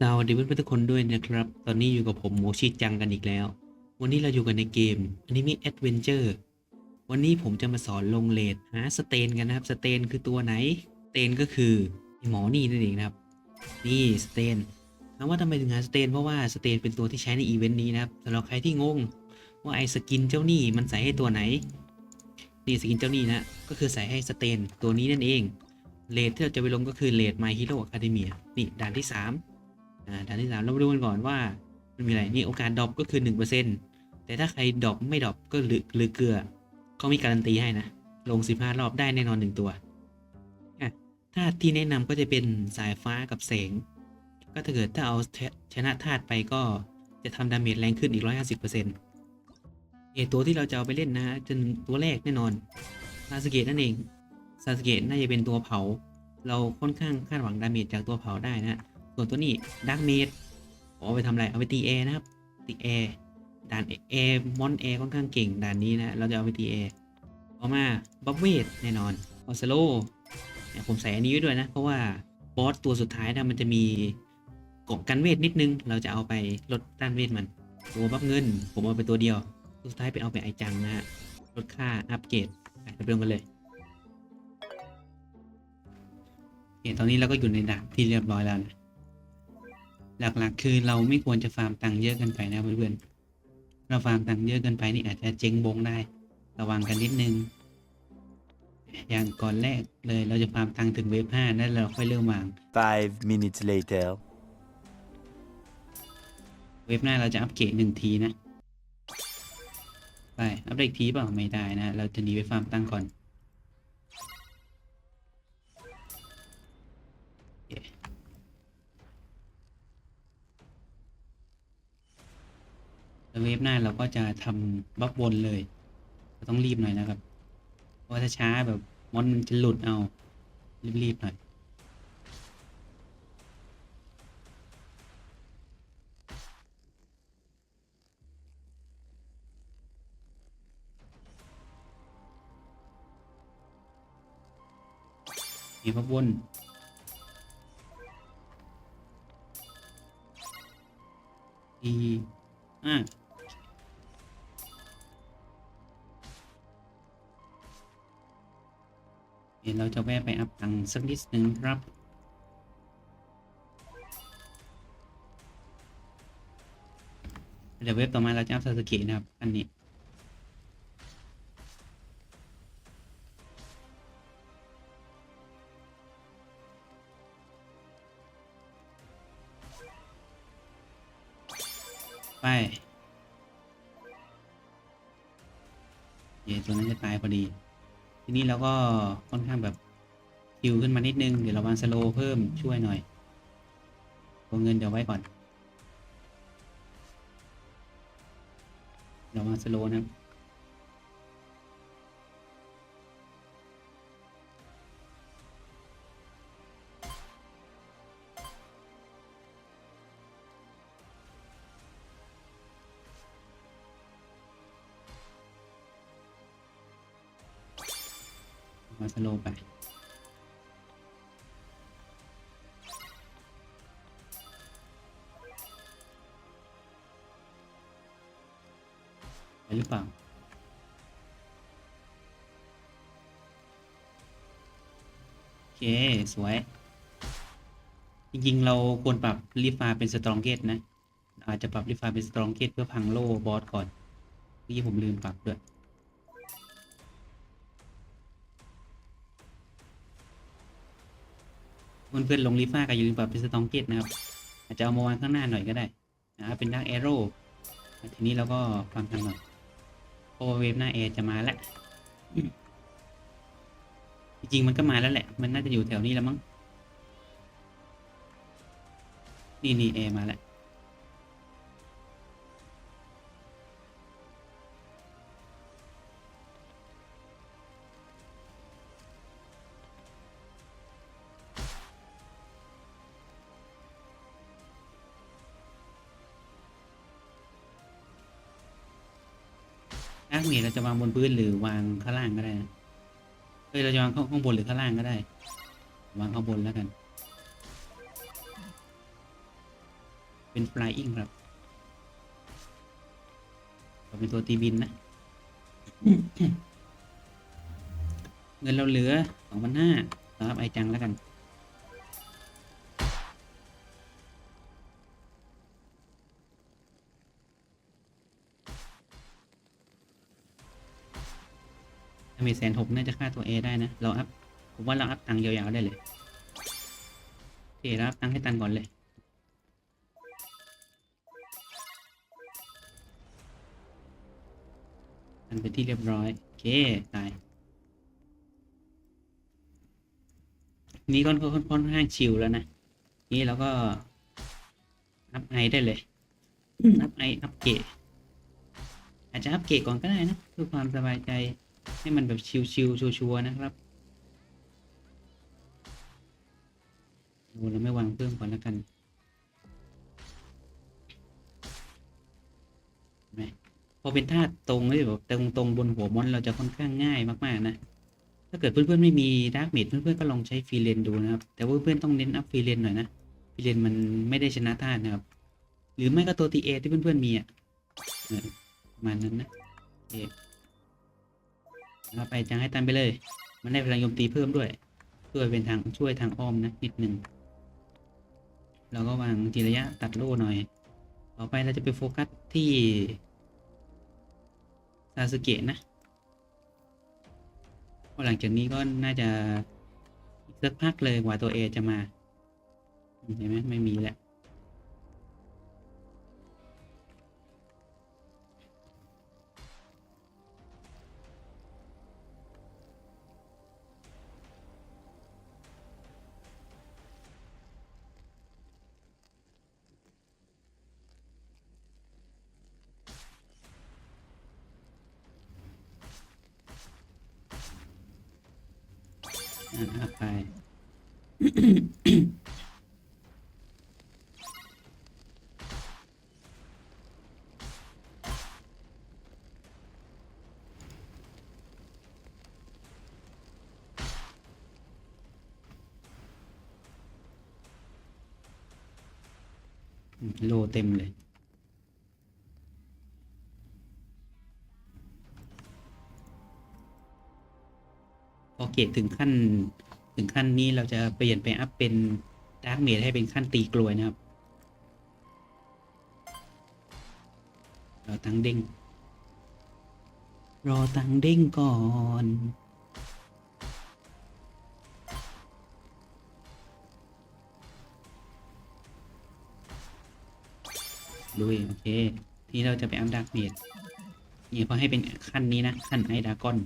สวัสดีเพื่อนๆทุกคนด้วยนะครับ ตอนนี้อยู่กับผมโมชิจังกันอีกแล้ว วันนี้เราอยู่กันในเกมอันิเมะแอดเวนเจอร์วันนี้ผมจะมาสอนลงเลดหาสเตนกันนะครับสเตนคือตัวไหนสเตนก็คือหมอนี่นั่นเองนะครับ นี่สเตนถามว่าทำไมถึงหาสเตนเพราะว่าสเตนเป็นตัวที่ใช้ในอีเวนต์นี้นะครับสำหรับใครที่งงว่าไอ้สกินเจ้านี่มันใส่ให้ตัวไหน นี่สกินเจ้านี่นะก็คือใส่ให้สเตนตัวนี้นั่นเองเลดที่เราจะไปลงก็คือเลด My Hero Academia นี่ด่านที่ 3 อ่าด่านที่3เรามาดูกันก่อนว่ามันมีอะไรนี่โอกาสดรอปก็คือ1%แต่ถ้าใครดรอปไม่ดรอปก็เหลือเหลือเกลือเขามีการันตีให้นะ ลง15รอบได้แน่นอน1ตัวอะธาตุที่แนะนำก็จะเป็นสายฟ้ากับแสง ก็ถ้าเกิดถ้าเอาชนะธาตุไปก็จะทำดาเมจแรงขึ้นอีก 150%เอตัวที่เราจะเอาไปเล่นนะฮะจนตัวแรกแน่นอนซาสเกตนั่นเองซาสเกตน่าจะเป็นตัวเผา เราค่อนข้างคาดหวังดาเมจจากตัวเผาได้นะ ส่วนตัวนี้ดักเมดเอาไปทำอะไรเอาไปตีแอร์นะครับตีแอร์ด่านแอร์มอนแอร์ค่อนข้างเก่งด่านนี้นะเราจะเอาไปตีแอร์ต่อมาบัฟเวทแน่นอนออสโลเนี่ยผมใส่อันนี้ไว้ด้วยนะ เพราะว่าบอสตัวสุดท้ายนะมันจะมีกล่องกันเวทนิดนึง เราจะเอาไปลดต้านเวทมัน ตัวบัฟเงิน ผมเอาไปตัวเดียวสุดท้ายไปเอาไปไอจังนะฮะลดค่าอัปเกรดไปเราไปลงกันเลยโอเคตอนนี้เราก็อยู่ในด่านที่เรียบร้อยแล้วนะ หลักๆ คือเราไม่ควรจะฟาร์มตังค์เยอะเกินไปนะเพื่อนๆเราฟาร์มตังค์เยอะเกินไปนี่อาจจะเจ๊งบงได้ ระวังกันนิดนึง อย่างก่อนแรกเลยเราจะฟาร์มตังค์ถึงเวฟห้าแล้วเราค่อยเริ่มวาง Five minutes later. เวฟหน้าเราจะอัปเกรดหนึ่งทีนะ ไป อัปเดตอีกทีเปล่าไม่ได้นะ เราจะหนีไปฟาร์มตังค์ก่อน เวฟหน้าเราก็จะทำบัฟวนเลยเต้องรีบหน่อยนะครับ เพราะถ้าช้าแบบมอนมันจะหลุดเอา รีบๆหน่อยมีบัฟวนดีอ่า เดี๋ยวเราจะแวะไปอัพตังสักนิดนึงครับเดี๋ยวเว็บต่อมาเราจะอัพซาสกะนะครับ อันนี้ไปเย่ตัวนั้นจะตายพอดี ทีนี้เราก็ค่อนข้างแบบคิวขึ้นมานิดนึง เดี๋ยวเราวางสโลเพิ่มช่วยหน่อยตัวเงินเดี๋ยวไว้ก่อนเดี๋ยวางสโลนะครับ วาสโลไปไปหรือเปล่าโอเค สวย จริง ๆ เราควรปรับรีฟาเป็นสตรองเกตนะ อาจจะปรับรีฟาเป็นสตรองเกตเพื่อพังโล่บอสก่อนเมื่อกี้ผมลืมปรับด้วย เพื่อนๆลงลีฟ้ากับยูนิปรับเป็นสตองเกตนะครับ อาจจะเอามาวางข้างหน้าหน่อยก็ได้นะเป็นดักแอโร่ทีนี้เราก็ฟังกันหน่อยเพราะว่าเวฟหน้าแอร์จะมาแล้วจริงๆมันก็มาแล้วแหละ มันน่าจะอยู่แถวนี้แล้วมั้งนี่นี่แอร์มาแล้ว นักเมทเราจะวางบนพื้นหรือวางข้างล่างก็ได้นะเฮ้ยเราจะวางข้างข้างบนหรือข้างล่างก็ได้ วางข้างบนแล้วกัน เป็นฟลายอิงครับเราเป็นตัวตีบินนะ เงินเราเหลือสองพันห้าครับไอจังแล้วกัน ถ้ามีแสนหกน่าจะฆ่าตัว A ได้นะ เราอัพ ผมว่าเราอัพตังค์ยาวๆได้เลยโอเคเราอัพตังค์ให้ตันก่อนเลยตันไปนที่เรียบร้อย โอเคตายนี่ก็ค่อนค่อนข้างชิลแล้วนะ นี่เราก็อัพไอได้เลยอัพไออัพเกรดอาจจะอัพเกรดก่อนก็ได้นะเพื่อความสบายใจ ให้มันแบบชิวๆชัวร์ๆนะครับโอ้เราไม่วางเพิ่มก่อนแล้วกันไหมพอเป็นธาตุตรงเลยแบบตรงตรงบนหัวมอนเราจะค่อนข้างง่ายมากๆนะถ้าเกิดเพื่อนๆไม่มีดาร์กเมดเพื่อนๆก็ลองใช้ฟีเลนดูนะครับ แต่ว่าเพื่อนๆต้องเน้นอัพฟีเลนหน่อยนะฟีเลนมันไม่ได้ชนะธาตุนะครับ หรือไม่ก็ตัวตีเอที่เพื่อนๆมีอะเออประมาณนั้นนะโอ เคเอาไปจังให้ตันไปเลย มันได้พลังโจมตีเพิ่มด้วยช่วยเป็นทางช่วยทางอ้อมนะนิดหนึ่งเราก็วางทีระยะตัดโล่หน่อย ต่อไปเราจะไปโฟกัสที่ซาสึเกะนะพราะหลังจากนี้ก็น่าจะอีกสักพักเลยกว่าตัวเอจะมา เห็นไหมไม่มีแหละ โลเต็มเลยพอเกรดถึงขั้น ถึงขั้นนี้เราจะเปลี่ยนไปอัพเป็นดาร์กเมดให้เป็นขั้นตีกลวยนะครับราตั้งเด้ง รอตังเด้งก่อนลุยโอเค ที่เราจะไปอัพดาร์กเมดนี่เขาให้เป็นขั้นนี้นะ ขั้นไอดากอน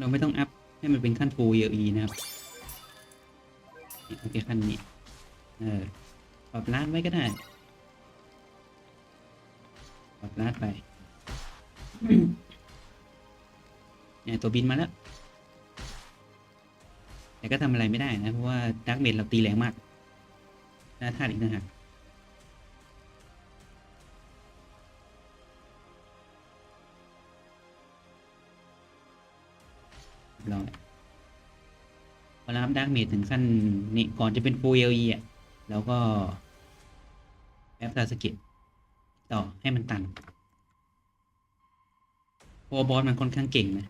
เราไม่ต้องอัพให้มันเป็นขั้นฟูเยอีนะครับโอเคขั้นนี้ เออปรับลาดไว้ก็ได้ปรับลาดไปเนี่ยตัวบินมาแล้ว แต่ก็ทำอะไรไม่ได้นะ เพราะว่าดักเมดเราตีแรงมากหน้าท่าอีกนะฮะ ร้อยพอรับดักเมดถึงขั้นนี้ก่อนจะเป็นฟูเอลีอะแล้วก็แอปซาสเกตต่อให้มันตันพรบอสมันค่อนข้างเก่งนะ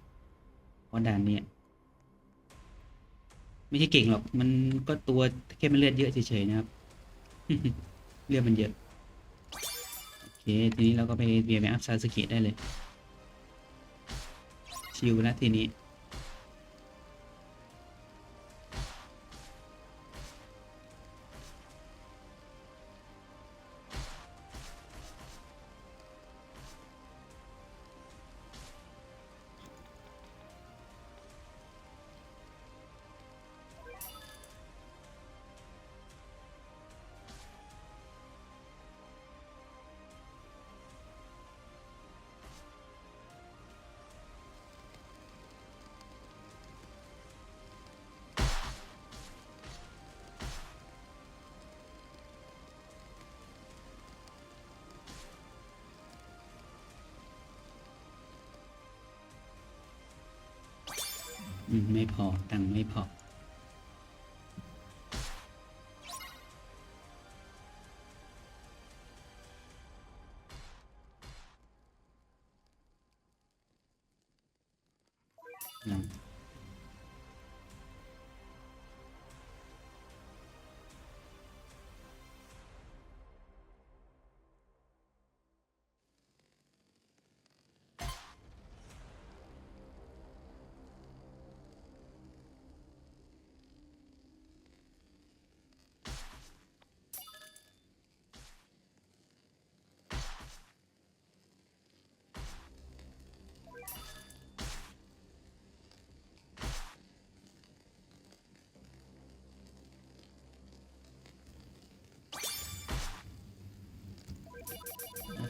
พราะด่านเนี้ยไม่ใช่เก่งหรอก มันก็ตัวแค่มันเลือดเยอะเฉยๆนะครับ เลือดมันเยอะ โอเค ทีนี้เราก็ไปเบียร์ไปอัพซาสกตได้เลย ชิลแล้วทีนี้ อืมไม่พอ ตังค์ไม่พอ อืม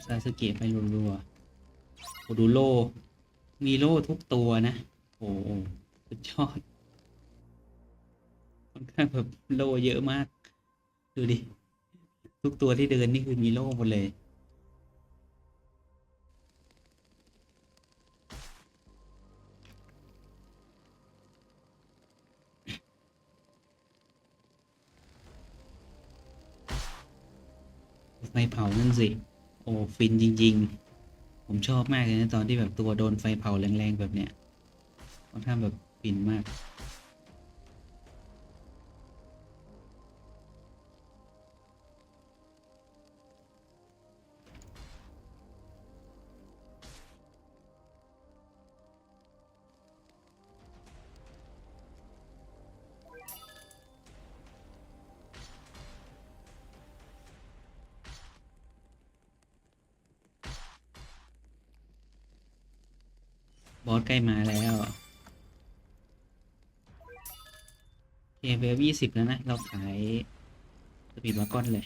ซาสเกะไปรัวๆโอ้ดูโล มีโลทุกตัวนะ โอ้โหสุดยอดค่อนข้างแบบโลเยอะมาก ดูดิ ทุกตัวที่เดินนี่คือมีโลหมดเลยไฟเผานั่นสิ โอ้ฟินจริง ๆ ผมชอบมากเลยนะ ตอนที่แบบตัวโดนไฟเผาแรงๆ แบบเนี้ยค่อนข้างแบบฟินมาก บอสใกล้มาแล้วเคเวลยี่สิบแล้วนะ เราขายสปีดวากอนเลย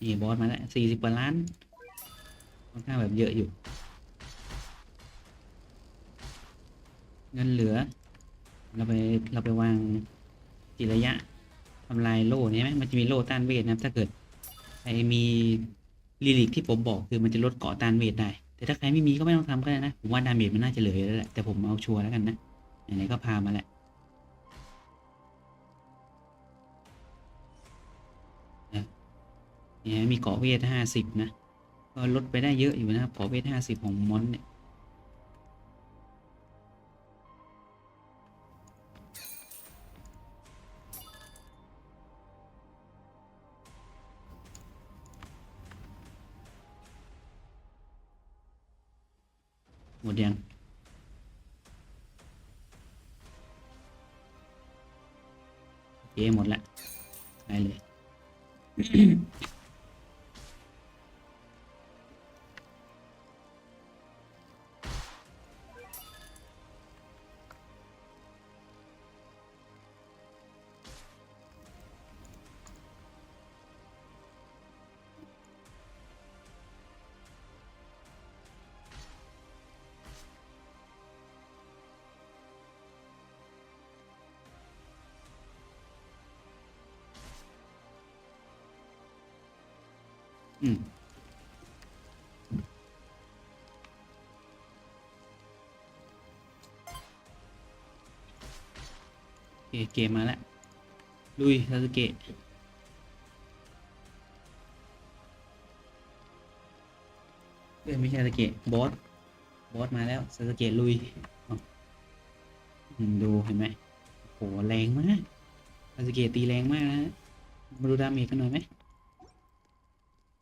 นี่บอสมาแล้วสี่สิบกว่าล้านค่อนข้างแบบเยอะอยู่ เงินเหลือ เราไปเราไปวางจิระยะทำลายโล่เนี่ไหมมันจะมีโล่ต้านเวทนะถ้าเกิดใครมีลิลิกที่ผมบอกคือมันจะลดเกาะต้านเวทได้ แต่ถ้าใครไม่มีก็ไม่ต้องทำก็ได้นะ ผมว่าดาเมจมันน่าจะเหลือแล้วแหละแต่ผมเอาชัวร์แล้วกันนะไหนๆก็พามาแหละนะเนี่ยมีเกาะเวทห้าสิบนะก็ลดไปได้เยอะอยู่นะครับเกาะเวทห้าสิบของมอนเนี่ย โอ อืมโอเคเกมมาแล้วลุยซาสึเกะเอ้ยไม่ใช่ซาสึเกะบอสบอสมาแล้วซาสึเกะลุยอาอืมดูเห็นไหมโหแรงมากซาสึเกะตีแรงมากนะมาดูดาเมจกันหน่อยไหม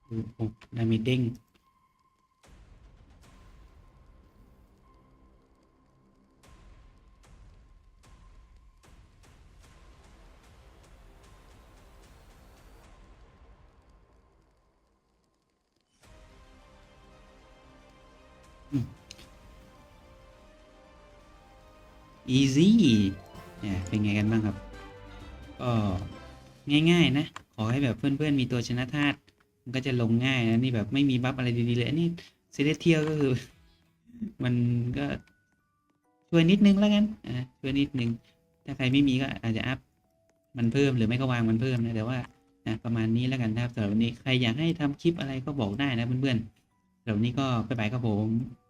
ดูโอ้ดาเมจเด้ง easy เนี่ย เป็นไงกันบ้างครับ ก็ ง่าย ๆ นะ ขอให้แบบเพื่อน ๆ มีตัวชนะธาตุ มันก็จะลงง่ายนะนี่แบบไม่มีบัฟอะไรดีๆเลยอันนี้เซเลเทียก็คือ มันก็ช่วยนิดนึงแล้วกันอ่าช่วยนิดนึง ถ้าใครไม่มีก็อาจจะอัพมันเพิ่มหรือไม่ก็วางมันเพิ่มนะแต่ว่านะประมาณนี้แล้วกันนะครับสำหรับวันนี้ใครอยากให้ทำคลิปอะไรก็บอกได้นะเพื่อนๆสำหรับวันนี้ก็บ๊ายบายครับผม